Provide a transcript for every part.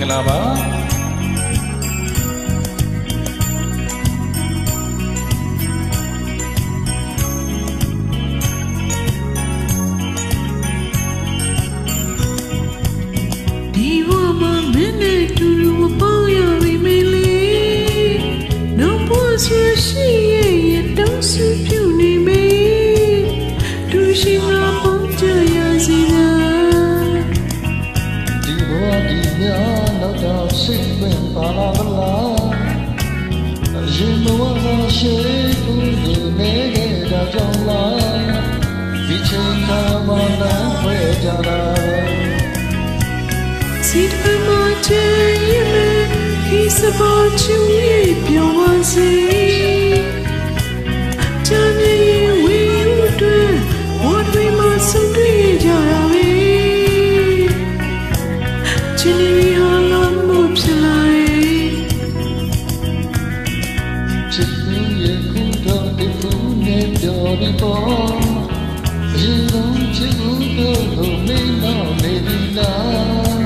္ဂလာပါဒီဘဝမှာမင်းနဲ့တူတူမပေါင်းရပြီမလေးနောက်ဘဝဆိုရှိရဲ့ရတောင်းစုပြု ပင်ပါလာမလားအရင်ဘဝကရှိဘူးဒီနေခဲ့တာကြောင့်လားဒီချိန်ကမှလည်းခွဲကြတာပဲစီတမချေရင်ခိစပါချူ နဲ့ပြောပြီးပေါ်အရင်ဆုံးချစ်သူတို့ကိုမင်းတော့နေပြီလား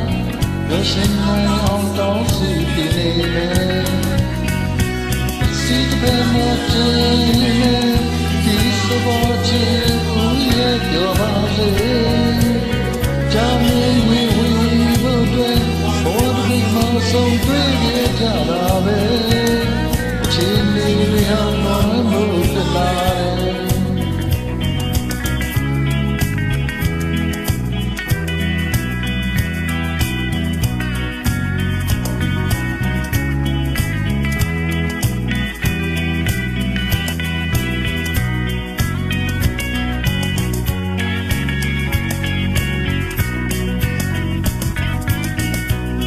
တော့ရှင်နိုင်အောင်တောင်းစီနေတယ်စီတပမချင်ဒီစဘောချင်ဦး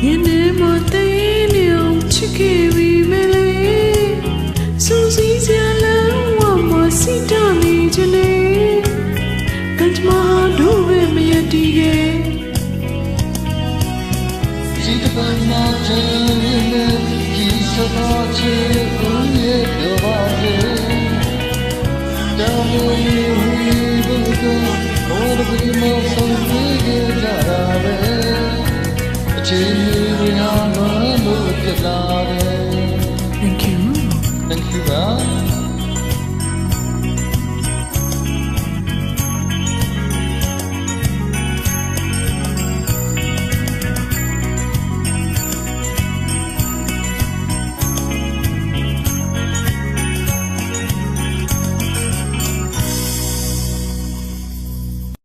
ယနေ့မသိနေအောင်ချစ်ခဲ့ပြီ ချင်းလေးတွေဟာမလို့ပြလာတယ်